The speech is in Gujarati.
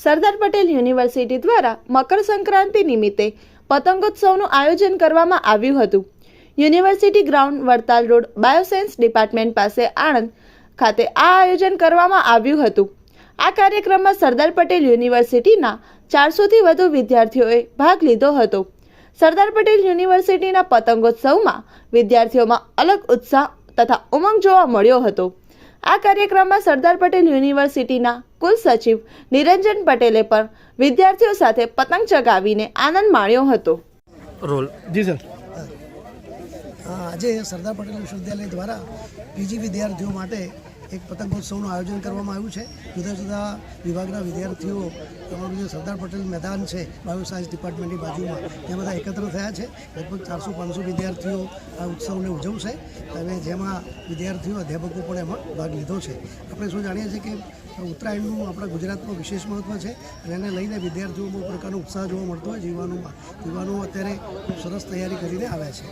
સરદાર પટેલ યુનિવર્સિટી દ્વારા મકર સંક્રાંતિ નિમિત્તે પતંગોત્સવનું આયોજન કરવામાં આવ્યું હતું. University ground Vadtal road bioscience department પાસે આણંદ ખાતે આ આયોજન કરવામાં આવ્યું હતું. આ કાર્યક્રમમાં સરદાર પટેલ યુનિવર્સિટીના ચારસોથી વધુ વિદ્યાર્થીઓએ ભાગ લીધો હતો. સરદાર પટેલ યુનિવર્સિટીના પતંગોત્સવમાં વિદ્યાર્થીઓમાં અલગ ઉત્સાહ તથા ઉમંગ જોવા મળ્યો હતો. આ કાર્યક્રમમાં સરદાર પટેલ યુનિવર્સિટીના કુલ સચિવ નિરંજન પટેલે પણ વિદ્યાર્થીઓ સાથે પતંગ ચગાવીને આનંદ માણ્યો હતો. રોલ. જી સર. આજે સરદાર પટેલ વિશ્વવિદ્યાલય દ્વારા પીજી વિદ્યાર્થીઓ માટે એક પતંગોત્સવનું આયોજન કરવામાં આવ્યું છે. જુદા જુદા વિભાગના વિદ્યાર્થીઓ અમારું જે સરદાર પટેલ મેદાન છે બાયોસાયન્સ ડિપાર્ટમેન્ટની બાજુમાં, ત્યાં બધા એકત્ર થયા છે. લગભગ ચારસો પાંચસો વિદ્યાર્થીઓ આ ઉત્સવને ઉજવશે અને જેમાં વિદ્યાર્થીઓ, અધ્યાપકો પણ એમાં ભાગ લીધો છે. આપણે શું જાણીએ છીએ કે ઉત્તરાયણનું આપણા ગુજરાતમાં વિશેષ મહત્ત્વ છે અને એને લઈને વિદ્યાર્થીઓમાં પ્રકારનો ઉત્સાહ જોવા મળતો હોય યુવાનોમાં યુવાનો અત્યારે ખૂબ સરસ તૈયારી કરીને આવ્યા છે.